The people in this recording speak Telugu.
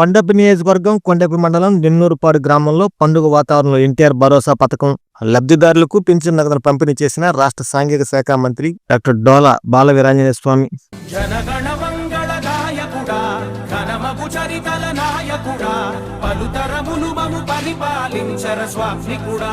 కొండపి నియోజకవర్గం కొండపి మండలం నిన్నూరుపాడు గ్రామంలో పండుగ వాతావరణంలో ఎన్టీఆర్ భరోసా పథకం లబ్ధిదారులకు పింఛన్ నగదును పంపిణీ చేసిన రాష్ట్ర సాంఘిక శాఖ మంత్రి డాక్టర్ డోలా బాల వీరాంజనేయ స్వామి పలుతరములు మము పరిపాలించర స్వామికుడా.